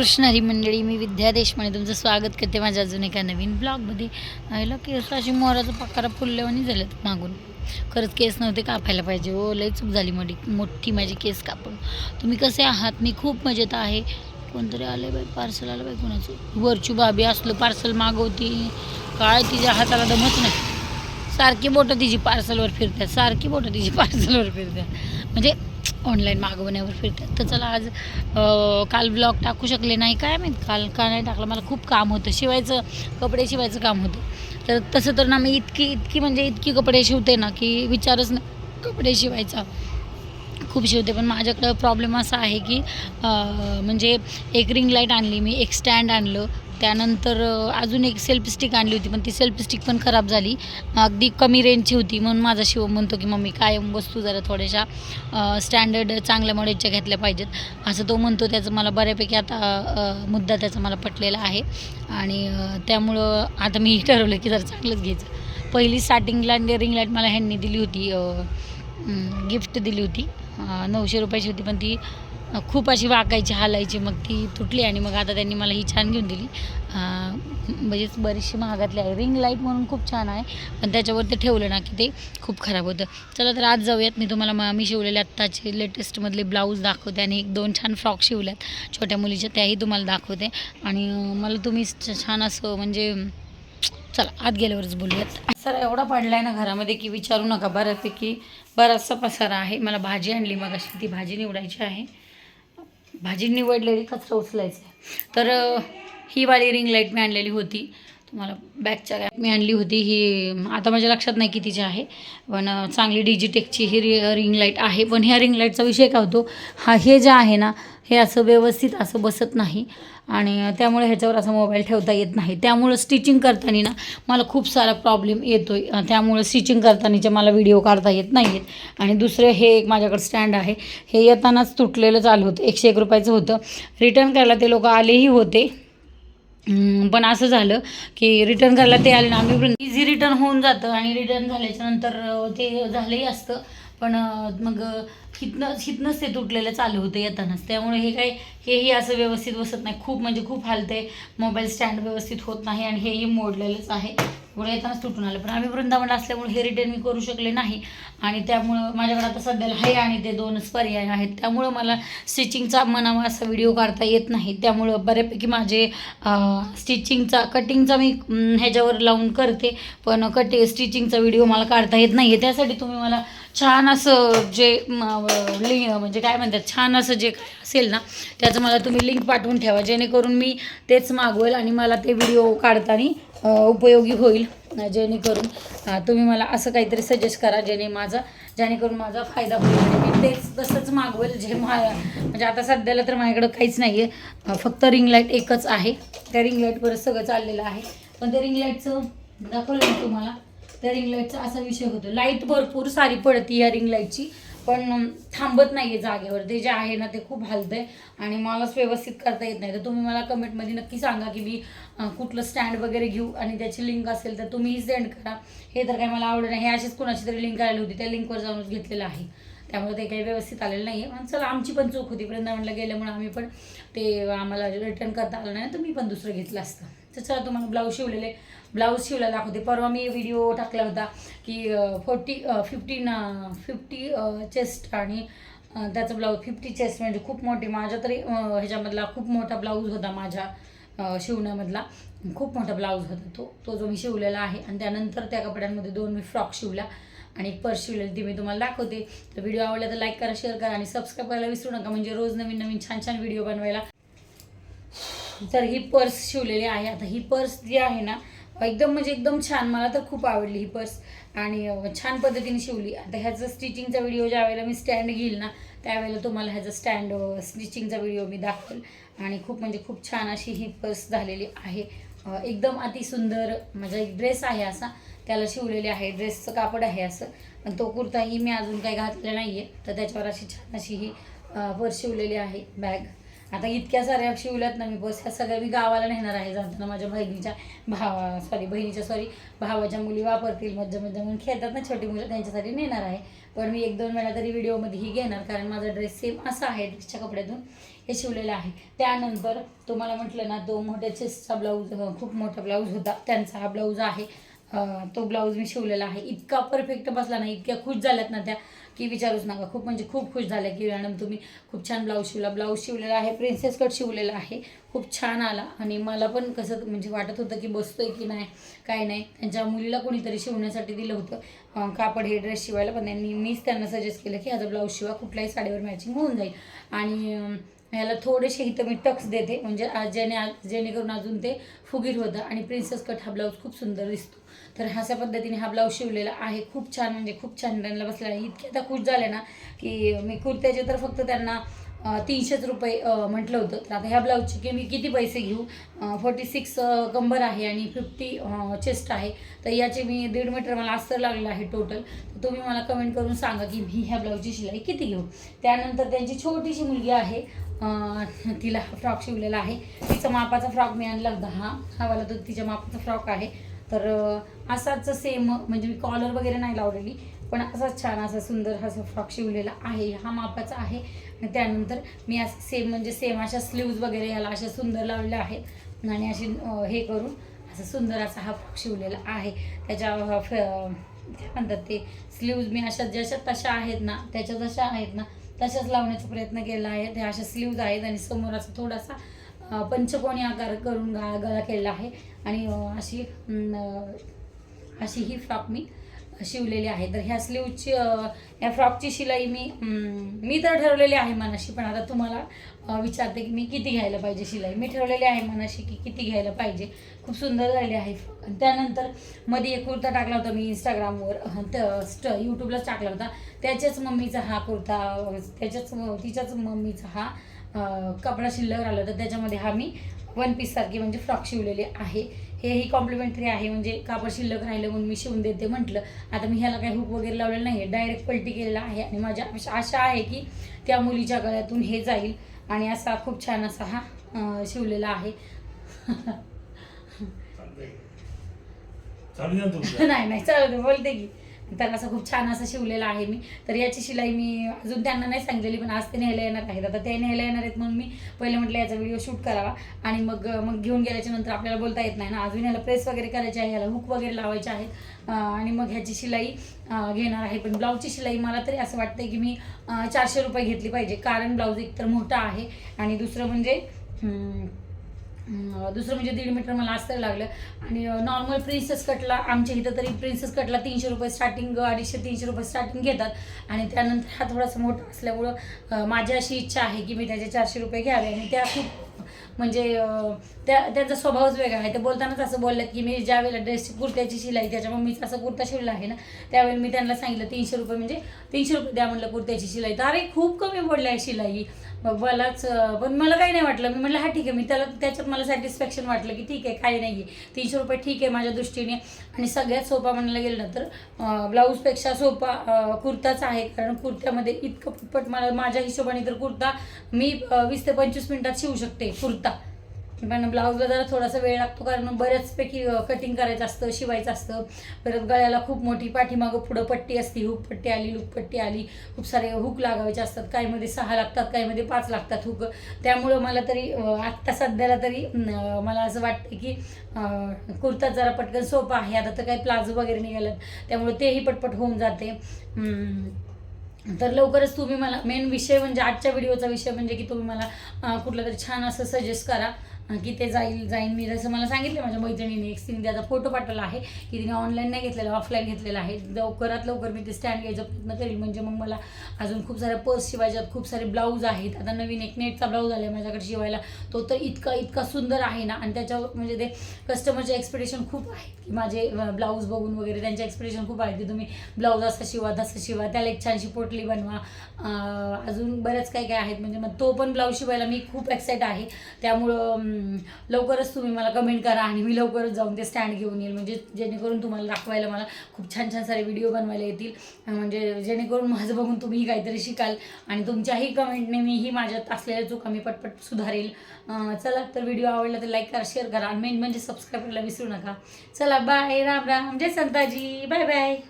कृष्ण हरी मंडळी मी विद्या देशपांडे तुमचं स्वागत करते माझ्या अजून एका नवीन ब्लॉगमध्ये. आयला केस अशी मोराचा पक्कारा फुलल्यावानी झालं मागून. खरंच केस नव्हते कापायला पाहिजे हो लई चूक झाली मोठी मोठी माझी केस कापून. तुम्ही कसे आहात? मी खूप मजेत आहे. कोणतरी आलं बाई पार्सल आलं बाई कोणाचं? वरची बाबी असलं पार्सल मागवती. काय तिच्या हाताला दमच नाही. सारखी बोटं तिची पार्सलवर फिरतात सारखी बोटं तिची पार्सलवर फिरतात म्हणजे ऑनलाईन मागवण्यावर फिरतात. तर चला आज काल ब्लॉग टाकू शकले नाही काय माहीत? काल का नाही टाकलं? मला खूप काम होतं. शिवायचं कपडे शिवायचं काम होतं. तर तसं तर ना मी इतकी इतकी म्हणजे इतकी कपडे शिवते ना की विचारच नाही. कपडे शिवायचा. खूप शिवते. पण माझ्याकडं प्रॉब्लेम असा आहे की म्हणजे एक रिंग लाइट आणली मी एक स्टँड आणलं. त्यानंतर अजून एक सेल्फ स्टिक आणली होती पण ती सेल्फ स्टिक पण खराब झाली. अगदी कमी रेंजची होती म्हणून माझा शिव म्हणतो की मम्मी कायम वस्तू जरा थोड्याशा स्टँडर्ड चांगल्या मॉडेलच्या घेतल्या पाहिजेत. असं तो म्हणतो त्याचं मला बऱ्यापैकी आता मुद्दा त्याचा मला पटलेला आहे. आणि त्यामुळं आता मी ठरवलं की जरा चांगलंच घ्यायचं. पहिली स्टार्टिंगला रिंग लाइट मला ह्यांनी दिली होती गिफ्ट दिली होती. नऊशे रुपयाची होती पण ती खूप अशी वाकायची हालायची. मग ती तुटली आणि मग आता त्यांनी मला ही छान घेऊन दिली. म्हणजेच बरीचशी महागातली आहे. रिंग लाइट म्हणून खूप छान आहे. पण त्याच्यावर ते ठेवलं ना की ते खूप खराब होतं. चला तर आज जाऊयात. मी तुम्हाला मग मी शिवलेले आत्ताचे लेटेस्टमधले ब्लाऊज दाखवते आणि एक दोन छान फ्रॉक शिवल्यात. छोट्या मुलीच्या त्याही तुम्हाला दाखवते. आणि मला तुम्ही छान असं म्हणजे चला आत गेल्यावरच बोलूयात. सर एवढा आहे ना घरामध्ये की विचारू नका. बऱ्यापैकी बराचसा पसारा आहे. मला भाजी आणली. मग अशी ती भाजी निवडायची आहे. भाजी निवडलेली कचरा उचलायचा. आहे तर ही वाली रिंग लाइट मी आणलेली होती. तुम्हाला बॅग मी आणली होती ही आता माझ्या लक्षात नाही कितीची आहे पण चांगली डिजिटेकची ही रि रिंग लाइट आहे पण ह्या रिंग लाईटचा विषय काय होतो हा हे जे आहे ना हे असं व्यवस्थित असं बसत नाही आणि त्यामुळे ह्याच्यावर असा मोबाईल ठेवता येत नाही. त्यामुळं स्टिचिंग करताना ना मला खूप सारा प्रॉब्लेम येतो आहे त्यामुळं स्टिचिंग करतानाचे मला व्हिडिओ काढता येत नाही आहेत आणि दुसरं हे एक माझ्याकडे स्टँड आहे. हे येतानाच तुटलेलं चालू होतं. एकशे एक रुपयाचं होतं. रिटर्न करायला ते लोक आलेही होते. पण असं झालं की रिटर्न करायला ते आले ना आम्ही इझी रिटर्न होऊन जातं आणि रिटर्न झाल्याच्यानंतर ते झालंही असतं. पण मग अं, हितनं हितनंच ते तुटलेलं चालू होतं येतानाच. त्यामुळे हे काय हेही असं व्यवस्थित बसत नाही. खूप म्हणजे खूप हालते मोबाईल स्टँड व्यवस्थित होत नाही आणि हेही मोडलेलंच आहे. पुढे येतानाच तुटून आलं. पण आम्ही वृंदावन असल्यामुळे हे रिटर्न मी करू शकले नाही. आणि त्यामुळं माझ्याकडे आता सध्याला हे आणि ते दोनच पर्याय आहेत. त्यामुळं मला स्टिचिंगचा म्हणावा असा व्हिडिओ काढता येत नाही. त्यामुळं बऱ्यापैकी माझे स्टिचिंगचा कटिंगचा मी ह्याच्यावर लावून करते. पण कटे स्टिचिंगचा व्हिडिओ मला काढता येत नाही आहे त्यासाठी तुम्ही मला छान असं जे लिंक म्हणजे काय म्हणतात छान असं जे काय असेल ना त्याचं मला तुम्ही लिंक पाठवून ठेवा. जेणेकरून मी तेच मागवेल आणि मला ते व्हिडिओ काढताना उपयोगी होईल जेणेकरून तुम्ही मला असं काहीतरी सजेस्ट करा जेणे माझा जेणेकरून माझा फायदा होईल. आणि मी तेच तसंच मागवेल जे मा म्हणजे आता सध्याला तर माझ्याकडं काहीच नाही आहे फक्त रिंग लाइट एकच आहे. त्या रिंग लाईटवरच सगळं चाललेलं आहे. पण त्या रिंग लाईटचं दाखवलं मी तुम्हाला. त्या रिंग लाईटचा असा विषय होतो. लाइट भरपूर सारी पडती या रिंग लाईटची पण थांबत नाही आहे जागेवर. ते जे आहे ना ते खूप हलतंय आणि मलाच व्यवस्थित करता येत नाही. तर तुम्ही मला कमेंटमध्ये नक्की सांगा की मी कुठलं स्टँड वगैरे घेऊ आणि त्याची लिंक असेल तर तुम्हीही सेंड करा. हे तर काही मला आवडलं नाही. हे अशीच कोणाची तरी लिंक आलेली होती. त्या लिंकवर जाऊनच घेतलेलं आहे. त्यामुळे ते काही व्यवस्थित आलेलं नाही आहे चला आमची पण चूक होती. वृंदावनला गेल्यामुळे आम्ही पण ते आम्हाला रिटर्न करता आलं नाही तर मी पण दुसरं घेतलं असतं. तर चला तुम्हाला ब्लाऊज शिवलेले. ब्लाऊज शिवला दाखवते. परवा मी व्हिडिओ टाकला होता की फोर्टी फिफ्टीन फिफ्टी चेस्ट आणि त्याचं ब्लाऊज फिफ्टी चेस्ट म्हणजे खूप मोठी. माझ्या तरी ह्याच्यामधला खूप मोठा ब्लाऊज होता माझ्या शिवण्यामधला. खूप मोठा ब्लाऊज होता तो. तो जो मी शिवलेला आहे. आणि त्यानंतर त्या कपड्यांमध्ये दोन मी फ्रॉक शिवला आणि एक पर्स शिवलेली ती मी तुम्हाला दाखवते. तर व्हिडिओ आवडला तर लाईक करा शेअर करा आणि सबस्क्राईब करायला विसरू नका. म्हणजे रोज नवीन नवीन छान छान व्हिडिओ बनवायला तर ही पर्स शिवलेली आहे. आता ही पर्स जी आहे ना एकदम म्हणजे एकदम छान मला तर खूप आवडली ही पर्स. आणि छान पद्धतीने शिवली. आता ह्याचं स्टिचिंगचा व्हिडिओ ज्या वेळेला मी स्टँड घेईल ना त्यावेळेला तुम्हाला ह्याचं स्टँड स्टिचिंगचा व्हिडिओ मी दाखवेल. आणि खूप म्हणजे खूप छान अशी ही पर्स झालेली आहे. एकदम एकदम अतिसुंदर माझा म्हणजे एक ड्रेस आहे असा. त्याला शिवलेले आहे. ड्रेसचं कापड आहे असं. पण तो कुर्ताही मी अजून काही घातलेला नाही आहे तर त्याच्यावर अशी छान अशी ही पर्स शिवलेली आहे बॅग. आता इतक्या साऱ्या शिवल्यात ना मी बस ह्या सगळ्या मी गावाला नेणार आहे जाताना माझ्या बहिणीच्या भावा सॉरी बहिणीच्या सॉरी भावाच्या मुली वापरतील मज्जा मज्जा म्हणून खेळतात ना छोटी मुलं त्यांच्यासाठी नेणार आहे. पण मी एक दोन वेळा तरी व्हिडिओमध्येही घेणार कारण माझा ड्रेस सेम असा आहे ड्रेसच्या कपड्यातून हे शिवलेलं आहे. त्यानंतर तुम्हाला म्हटलं ना तो मोठ्या चेस्टचा ब्लाऊज खूप मोठा ब्लाऊज होता त्यांचा हा ब्लाऊज आहे. तो ब्लाऊज मी शिवलेला आहे. इतका परफेक्ट बसला ना इतक्या खुश झाल्यात ना त्या की विचारूच नका. खूप म्हणजे खूप खुश झाल्या की मॅडम तुम्ही खूप छान ब्लाऊज शिवला. ब्लाऊज शिवलेला आहे प्रिन्सेस कट शिवलेला आहे. खूप छान आला. आणि मला पण कसं म्हणजे वाटत होतं की बसतोय की नाही काय नाही. त्यांच्या मुलीला कोणीतरी शिवण्यासाठी दिलं होतं कापड हे ड्रेस शिवायला. पण त्यांनी मीच त्यांना सजेस्ट केलं की आता ब्लाऊज शिवा कुठल्याही साडीवर मॅचिंग होऊन जाईल. आणि ह्याला थोडेसे इथं मी टक्स देते. म्हणजे आज जेणे जेणेकरून अजून ते फुगीर होतं आणि प्रिन्सेस कट हा ब्लाऊज खूप सुंदर दिसतो. तर अशा पद्धतीने हा ब्लाऊज शिवलेला आहे. खूप छान म्हणजे खूप छान त्यांना बसलेला आहे. इतके आता खुश झाले ना की मी कुर्त्याचे तर फक्त त्यांना तीनशेच रुपये म्हटलं होतं. तर आता ह्या ब्लाऊजचे की मी किती पैसे घेऊ? फोर्टी सिक्स कंबर आहे आणि फिफ्टी चेस्ट आहे. तर याचे मी दीड मीटर मला अस्तर लागलेलं आहे टोटल तर तुम्ही मला कमेंट करून सांगा की मी ह्या ब्लाऊजची शिलाई किती घेऊ? त्यानंतर त्यांची छोटीशी मुलगी आहे. तिला हा फ्रॉक शिवलेला आहे. तिचा मापाचा फ्रॉक मी आणला होता. हा हा वाला तो तिच्या मापाचा फ्रॉक आहे. तर असाच सेम म्हणजे मी कॉलर वगैरे नाही लावलेली. पण असा छान असा सुंदर हा फ्रॉक शिवलेला आहे हा मापाचा आहे. आणि त्यानंतर मी असं सेम म्हणजे सेम अशा स्लीव्ज वगैरे याला अशा सुंदर लावलेल्या आहेत. आणि अशी हे करून असं सुंदर असा हा फ्रॉक शिवलेला आहे. त्याच्या फ- काय म्हणतात ते स्लीव्ज मी अशा जशा तशा आहेत ना त्याच्या जशा आहेत ना तशाच लावण्याचा प्रयत्न केला आहे. त्या अशा स्लीव्ज आहेत आणि समोर असा थोडासा पंचकोणी आकार करून गा गळा केलेला आहे. आणि अशी अशी ही फ्रॉक मी शिवलेली आहे तर ह्या स्लीवची या फ्रॉकची शिलाई मी मी तर ठरवलेली आहे मनाशी. पण आता तुम्हाला विचारते की मी किती घ्यायला पाहिजे शिलाई? मी ठरवलेली आहे मनाशी की किती घ्यायला पाहिजे. खूप सुंदर झालेली आहे. आणि त्यानंतरमध्ये एक कुर्ता टाकला होता मी इंस्टाग्रामवर अं, स्ट यूट्यूबलाच टाकला होता. त्याच्याच मम्मीचा हा कुर्ता त्याच्याच तिच्याच मम्मीचा हा कपडा शिल्लक राहिला होता. त्याच्यामध्ये हा मी वन पीससारखी म्हणजे फ्रॉक शिवलेली आहे. हेही कॉम्प्लिमेंटरी आहे म्हणजे कापड शिल्लक राहिलं म्हणून मी शिवून देते म्हटलं. आता मी ह्याला काही हुक वगैरे लावलेलं नाही आहे डायरेक्ट पलटी केलेला आहे. आणि माझ्या आशा- आशा आहे की त्या मुलीच्या गळ्यातून हे जाईल. आणि असा खूप छान असा हा शिवलेला आहे. नाही नाही चालू बोलते की. तर असं खूप छान असं शिवलेलं आहे मी. तर याची शिलाई मी अजून त्यांना नाही सांगितलेली पण आज ते न्यायला येणार आहेत. आता ते न्यायला येणार आहेत म्हणून मी पहिले म्हटलं याचा व्हिडिओ शूट करावा. आणि मग मग घेऊन गेल्याच्यानंतर आपल्याला बोलता येत नाही ना. अजून याला प्रेस वगैरे करायचे आहे याला हुक वगैरे लावायचे आहेत. आणि मग ह्याची शिलाई घेणार आहे. पण ब्लाऊजची शिलाई मला तरी असं वाटतंय की मी चारशे रुपये घेतली पाहिजे. कारण ब्लाऊज एकतर मोठा आहे. आणि दुसरं म्हणजे दुसरं म्हणजे दीड मीटर मला अस्तर लागलं. आणि नॉर्मल प्रिन्सेस कटला आमच्या इथं तरी प्रिन्सेस कटला तीनशे रुपये स्टार्टिंग अडीचशे तीनशे रुपये स्टार्टिंग घेतात. आणि त्यानंतर हा थोडासा मोठा असल्यामुळं माझी अशी इच्छा आहे की मी त्याचे चारशे रुपये घ्यावे. आणि त्या खूप म्हणजे त्या त्यांचा स्वभावच वेगळा आहे. ते बोलतानाच असं बोललं की मी ज्या वेळेला ड्रेसची कुर्त्याची शिलाई त्याच्या मम्मीचा असं कुर्ता शिवला आहे ना त्यावेळी मी त्यांना सांगितलं तीनशे रुपये म्हणजे तीनशे रुपये द्या म्हणलं कुर्त्याची शिलाई. तर अरे खूप कमी पडली आहे शिलाई. मलाच पण मला काही नाही वाटलं. मी म्हटलं हा ठीक आहे. मी त्याला त्याच्यात मला सॅटिस्फॅक्शन वाटलं की ठीक आहे काही नाही आहे तीनशे रुपये ठीक आहे माझ्या दृष्टीने. आणि सगळ्यात सोपा म्हणायला गेलं ना तर ब्लाऊजपेक्षा सोपा कुर्ताच आहे. कारण कुर्त्यामध्ये इतकं पटपट मला माझ्या हिशोबाने तर कुर्ता मी वीस ते पंचवीस मिनिटात शिवू शकते कुर्ता. पण ब्लाऊजला जरा थोडासा वेळ लागतो कारण बऱ्याचपैकी कटिंग करायचं असतं शिवायचं असतं. परत गळ्याला खूप मोठी पाठीमागं पुढं पट्टी असती हुक पट्टी आली लूक पट्टी आली खूप सारे हुक लागायचे असतात. काहीमध्ये सहा लागतात काहीमध्ये पाच लागतात हुक. त्यामुळं मला तरी आत्ता सध्याला तरी मला असं वाटतं की कुर्ता जरा पटकन सोपा आहे. आता तर काही प्लाझो वगैरे निघाल्यात त्यामुळे तेही पटपट होऊन जाते. तर लवकरच तुम्ही मला मेन विषय म्हणजे आजच्या व्हिडिओचा विषय म्हणजे की तुम्ही मला कुठलं तरी छान असं सजेस्ट करा. की ते जाईल जाईन मी. जसं मला सांगितलं माझ्या मैत्रिणीने एक तिने त्याचा फोटो पाठवला आहे की तिने ऑनलाईन नाही घेतलेला ऑफलाईन घेतलेला आहे. लवकरात लवकर मी ते स्टँड घ्यायचा प्रयत्न करेल म्हणजे मग मला अजून खूप साऱ्या पर्स शिवायच्यात खूप सारे ब्लाऊज आहेत. आता नवीन एक नेटचा ब्लाऊज आला आहे माझ्याकडे शिवायला. तो तर इतका इतका सुंदर आहे ना. आणि त्याच्यावर म्हणजे ते कस्टमरचे एक्सपेक्टेशन खूप आहेत की माझे ब्लाऊज बघून वगैरे त्यांचे एक्सपेक्टेशन खूप आहेत की तुम्ही ब्लाऊज असं शिवा तसं शिवा त्याला एक छानशी पोटली बनवा. अजून बरेच काही काय आहेत. म्हणजे मग तो पण ब्लाऊज शिवायला मी खूप एक्साइट आहे. त्यामुळं लवकरच तुम्ही मला कमेंट करा आणि मी लवकरच जाऊन ते स्टँड घेऊन येईल. म्हणजे जेणेकरून तुम्हाला दाखवायला मला खूप छान छान सारे व्हिडिओ बनवायला येतील. म्हणजे जेणेकरून माझं बघून तुम्ही काहीतरी शिकाल आणि तुमच्याही कमेंटने मीही माझ्यात असलेल्या चुका मी पटपट सुधारेल. चला तर व्हिडिओ आवडला तर लाईक करा शेअर करा आणि मेन म्हणजे सबस्क्राईब करायला विसरू नका. चला बाय राम राम. जय संताजी. Bye bye